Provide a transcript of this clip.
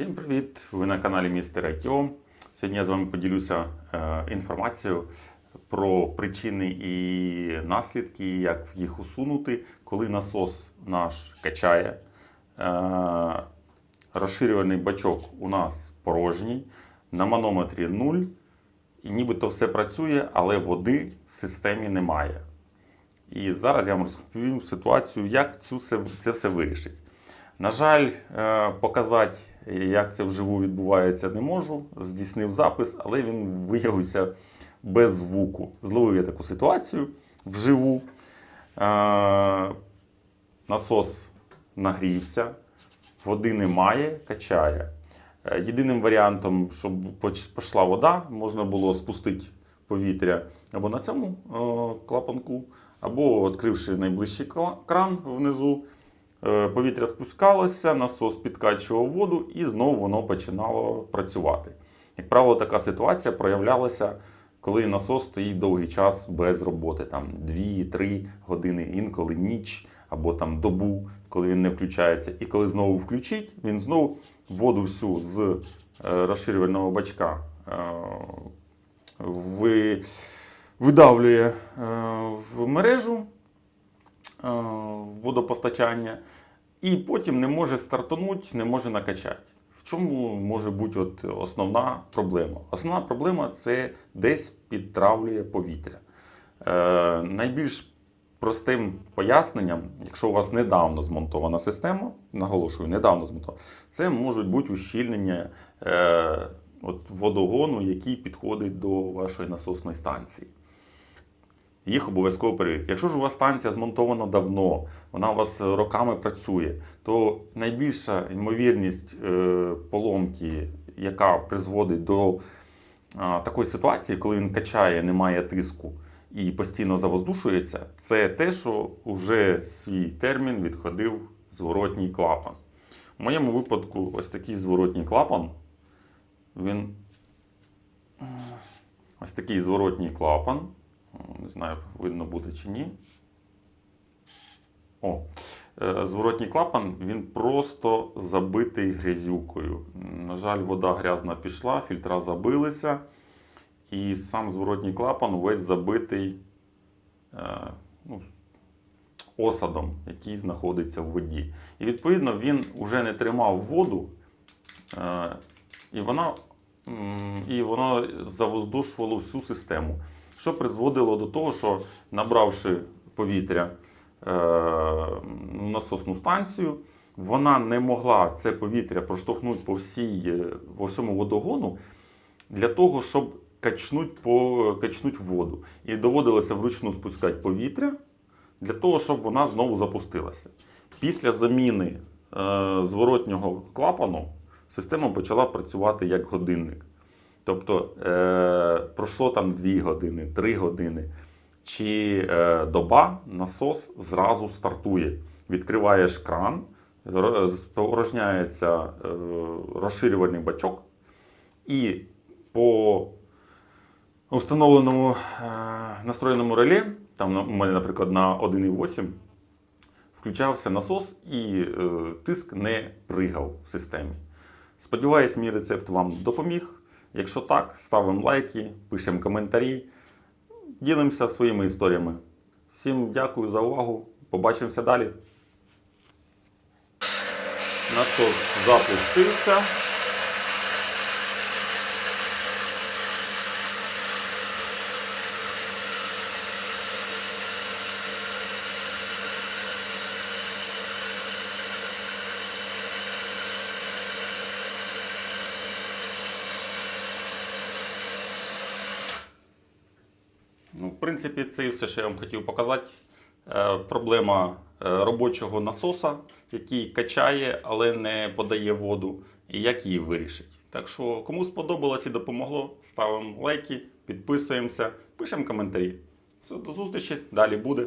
Всім привіт! Ви на каналі Містер ITO. Сьогодні я з вами поділюся е, інформацією про причини і наслідки, як їх усунути, коли насос наш качає. Е, розширюваний бачок у нас порожній, на манометрі 0, і нібито все працює, але води в системі немає. І зараз я вам розповім ситуацію, як цю це все вирішить. На жаль, е, показати, як це вживу відбувається, не можу. Здійснив запис, але він виявився без звуку. Зловив я таку ситуацію вживу. Е, Насос нагрівся, води немає, качає. Е, Єдиним варіантом, щоб пішла вода, можна було спустити повітря або на цьому клапанку, або відкривши найближчий кран внизу. Е, Повітря спускалося, насос підкачував воду і знову воно починало працювати. Як правило, така ситуація проявлялася, коли насос стоїть довгий час без роботи, там 2-3 години, інколи ніч або там добу, коли він не включається. І коли знову включить, він знову воду всю з е, розширювального бачка е, видавлює в мережу водопостачання, і потім не може стартанути, не може накачати. В чому може бути от основна проблема? Основна проблема це десь підтравлює повітря. Е, найбільш простим поясненням, якщо у вас недавно змонтована система, наголошую, недавно змонтована, це можуть бути ущільнення е, от водогону, який підходить до вашої насосної станції їх обов'язково перевірити. Якщо ж у вас станція змонтована давно, вона у вас роками працює, то найбільша ймовірність е, поломки, яка призводить до такої ситуації, коли він качає, немає тиску і постійно завоздушується, це те, що вже свій термін відходив зворотній клапан. В моєму випадку, ось такий зворотній клапан. Він ось такий зворотній клапан. Не знаю, видно буде чи ні. О, е, зворотній клапан він просто забитий грязюкою. На жаль, вода грязна пішла, фільтра забилися, і сам зворотній клапан весь забитий е, ну, осадом, який знаходиться в воді. І відповідно він вже не тримав воду, е, і вона, і воно завоздушувало всю систему що призводило до того, що набравши повітря е, насосну станцію, вона не могла це повітря проштовхнути по всій, е, по всьому водогону для того, щоб качнуть, по, качнуть воду. І доводилося вручну спускати повітря для того, щоб вона знову запустилася. Після заміни е, зворотнього клапану система почала працювати як годинник. Тобто е, пройшло там 2 години, 3 години, чи е, доба насос зразу стартує. Відкриваєш кран, ро- спорожняється е, розширювальний бачок, і по установленому е, настроєному реле, там на- у мене, наприклад, на 1,8, включався насос і е, тиск не пригав в системі. Сподіваюсь, мій рецепт вам допоміг. Якщо так, ставимо лайки, пишемо коментарі, ділимося своїми історіями. Всім дякую за увагу. Побачимося далі. Насос запустився. Принципі, це і все, що я вам хотів показати. Е, проблема е, робочого насоса, який качає, але не подає воду, і як її вирішити. Так що, кому сподобалось і допомогло, ставимо лайки, підписуємося, пишемо коментарі. Все, до зустрічі, далі буде.